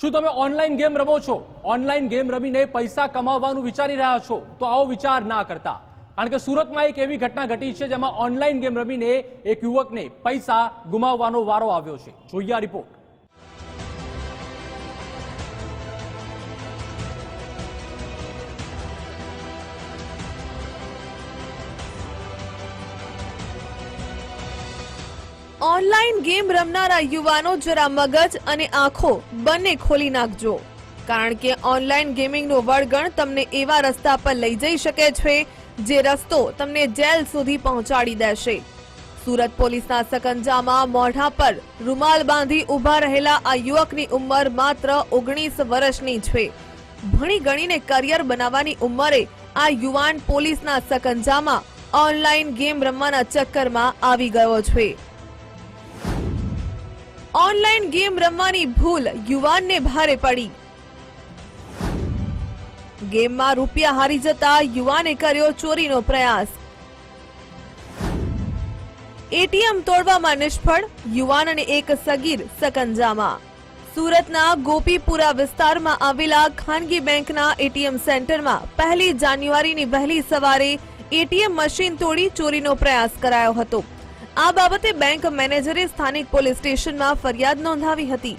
શું તમે online game રમો છો? ઓનલાઈન ગેમ રમીને પૈસા કમાવવાનું વિચારી રહ્યા છો? તો આવો વિચાર ના કરતા. કારણ કે સુરતમાં એક એવી ઘટના ઘટી છે જેમાં ઓનલાઈન ગેમ રમીને એક યુવકને પૈસા ગુમાવવાનો વારો આવ્યો છે. જોઈએ આ રિપોર્ટ ઓનલાઈન ગેમ રમનારા યુવાનો જરા મગજ અને આંખો બંને ખોલી નાખજો. કારણ કે ઓનલાઈન ગેમિંગનું વળગણ તમને એવા રસ્તા પર લઈ જઈ શકે છે, જે રસ્તો તમને જેલ સુધી પહોંચાડી દેશે. સુરત પોલીસના સકંજામાં મોઢા પર રૂમાલ બાંધી ઊભા રહેલા આ યુવકની ઉંમર માત્ર ઓગણીસ વર્ષની છે. ભણી ગણીને કરિયર બનાવવાની ઉંમરે આ યુવાન પોલીસના સકંજામાં ઓનલાઈન ગેમ રમવાના ચક્કરમાં આવી ગયો છે. ઓનલાઈન ગેમ રમવાની ભૂલ યુવાનને ભારે પડી. ગેમમાં રૂપિયા હારી જતા યુવાને કર્યો ચોરીનો પ્રયાસ. એટીએમ તોડવામાં નિષ્ફળ, યુવાન અને એક સગીર સકંજામાં. સુરતના ગોપીપુરા વિસ્તારમાં આવેલા ખાનગી બેંકના એટીએમ સેન્ટરમાં પહેલી જાન્યુઆરીની વહેલી સવારે એટીએમ મશીન તોડી ચોરીનો પ્રયાસ કરાયો હતો. આ બાબતે બેંક મેનેજરે સ્થાનિક પોલીસ સ્ટેશનમાં ફરિયાદ નોંધાવી હતી.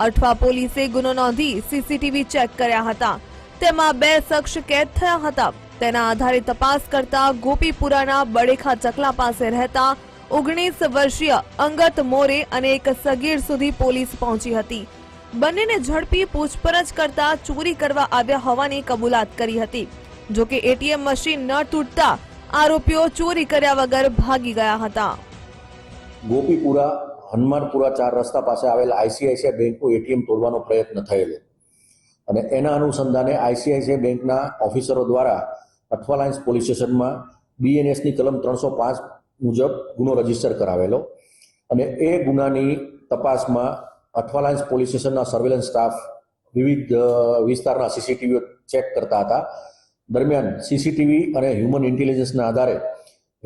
અઠવા પોલીસે ગુનો નોંધી સીસીટીવી ચેક કર્યા હતા. તેમાં બે શખ્સ કેદ થયા હતા. તેના આધારે તપાસ કરતા ગોપીપુરાના બડેખા ચકલા પાસે રહેતા ઓગણીસ વર્ષીય અંગત મોરે અને એક સગીર સુધી પોલીસ પહોંચી હતી. બંનેને ઝડપી પૂછપરછ કરતા ચોરી કરવા આવ્યા હોવાની કબૂલાત કરી હતી. જોકે એટીએમ મશીન ન તૂટતા આરોપીઓ ચોરી કર્યા વગર ભાગી ગયા હતા. ગોપીપુરા, હનુમાનપુરા ચાર રસ્તા પાસે આવેલ આઈસીઆઈસીઆઈ બેંકનું એટીએમ તોડવાનો પ્રયત્ન થયેલો. અને એના અનુસંધાને આઈસીઆઈસીઆઈ બેંકના ઓફિસરો દ્વારા અઠવાલાઇન્સ પોલીસ સ્ટેશનમાં બીએનએસની કલમ ત્રણસો પાંચ મુજબ ગુનો રજિસ્ટર કરાવેલો. અને એ ગુનાની તપાસમાં અઠવાલાઇન્સ પોલીસ સ્ટેશનના સર્વેલન્સ સ્ટાફ વિવિધ વિસ્તારના સીસીટીવીઓ ચેક કરતા હતા. દરમિયાન સીસીટીવી અને હ્યુમન ઇન્ટેલિજન્સના આધારે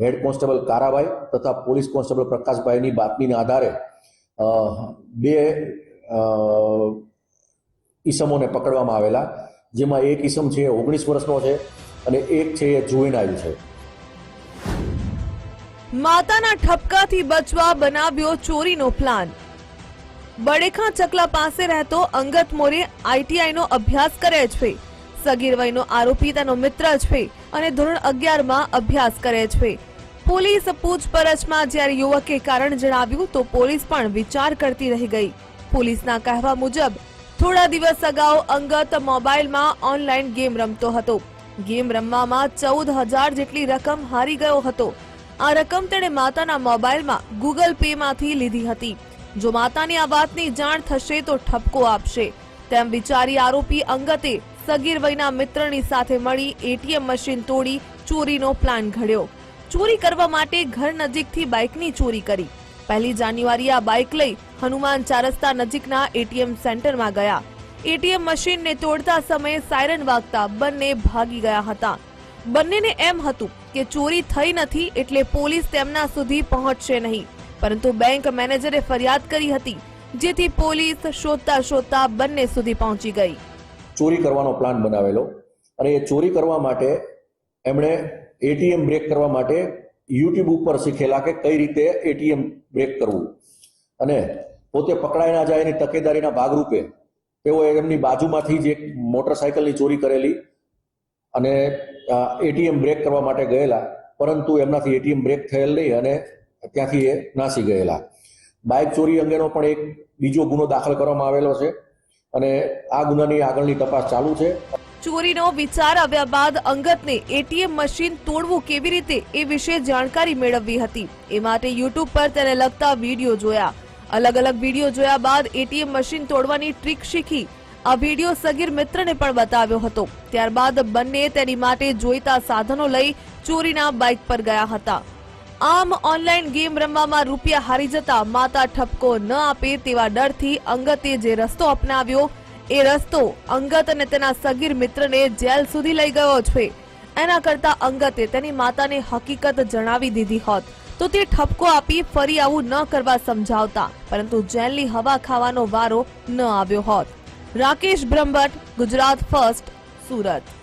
હેડ કોન્સ્ટેબલ કારાભાઈ તથા પોલીસ કોન્સ્ટેબલ પ્રકાશભાઈની બાતમીના આધારે બે ઈસમોને પકડવામાં આવેલા, જેમાં એક ઈસમ છે ઓગણીસ વર્ષનો છે અને એક છે એ જુવેનાઇલ છે. માતાના ઠપકાથી બચવા બનાવ્યો ચોરીનો પ્લાન. બડેખા ચકલા પાસે રહેતો અંગત મોરે આઈટીઆઈનો અભ્યાસ કરે છે. સગીર વયનો આરોપી તેનો મિત્ર છે અને ધોરણ અગિયારમાં અભ્યાસ કરે છે. પોલીસ પૂછપરછમાં જ્યારે યુવકે કારણ જણાવ્યું તો પોલીસ પણ વિચાર કરતી રહી ગઈ. પોલીસના કહેવા મુજબ, થોડા દિવસ અગાઉ અંગત મોબાઈલમાં ઓનલાઈન ગેમ રમતો હતો. ગેમ રમવામાં ચૌદ હજાર જેટલી રકમ હારી ગયો હતો. આ રકમ તેણે માતાના મોબાઈલમાં ગૂગલ પે માંથી લીધી હતી. જો માતાની આ વાતની જાણ થશે તો ઠપકો આપશે. તેમ વિચારી આરોપી અંગતે સગીર વયના મિત્રની સાથે મળી એટીએમ મશીન તોડી ચોરીનો પ્લાન ઘડ્યો. ચોરી કરવા માટે ઘર નજીકથી બાઇકની ચોરી કરી. પહેલી જાન્યુઆરીએ આ બાઇક લઈ હનુમાન ચારસ્તા નજીકના એટીએમ સેન્ટરમાં ગયા. એટીએમ મશીનને તોડતા સમયે સાયરન વાગતા બંને ભાગી ગયા હતા. બંનેને એમ હતું કે ચોરી થઈ નથી એટલે પોલીસ તેમના સુધી પહોંચશે નહીં. પરંતુ બેંક મેનેજરે ફરિયાદ કરી હતી, જેથી પોલીસ શોધતા શોધતા બંને સુધી પહોંચી ગઈ. ચોરી કરવાનો પ્લાન બનાવેલો. અને એ ચોરી કરવા માટે એમણે એટીએમ બ્રેક કરવા માટે યુટ્યુબ ઉપર શીખેલા કે કઈ રીતે એટીએમ બ્રેક કરવું. અને પોતે પકડાઈ ના જાય એની તકેદારીના ભાગરૂપે તેઓ એમની બાજુમાંથી જ એક મોટરસાયકલની ચોરી કરેલી અને એટીએમ બ્રેક કરવા માટે ગયેલા. પરંતુ એમનાથી એટીએમ બ્રેક થયેલ નહીં અને ત્યાંથી એ નાસી ગયેલા. બાઇક ચોરી અંગેનો પણ એક બીજો ગુનો દાખલ કરવામાં આવેલો છે. અને આ ગુનાની આગળની તપાસ ચાલુ છે. ચોરીનો વિચાર આવ્યા બાદ અંગતને એટીએમ મશીન તોડવું કેવી રીતે એ વિશે જાણકારી મેળવવી હતી. એ માટે યુટ્યુબ પર તેને લગતા વીડિયો જોયા. અલગ અલગ વીડિયો જોયા બાદ એટીએમ મશીન તોડવાની ટ્રીક શીખી આ વીડિયો સગીર મિત્રને પણ બતાવ્યો હતો. ત્યારબાદ બંને તેની માટે જોઈતા સાધનો લઈ ચોરીના બાઇક પર ગયા હતા. આમ ઓનલાઈન ગેમ રમવામાં રૂપિયા હારી જતા માતા ઠપકો ન આપે તેવા ડરથી અંગતે જે રસ્તો અપનાવ્યો, એ રસ્તો અંગત અને તેના સગીર મિત્રને જેલ સુધી લઈ ગયો છે. એના કરતા અંગતે તેની માતાને હકીકત જણાવી દીધી હોત. તો તે ઠપકો આપી ફરી આવું ન કરવા સમજાવતા, પરંતુ જેલની હવા ખાવાનો વારો ન આવ્યો હોત. રાકેશ બ્રહ્મભટ્ટ, ગુજરાત ફર્સ્ટ, સુરત.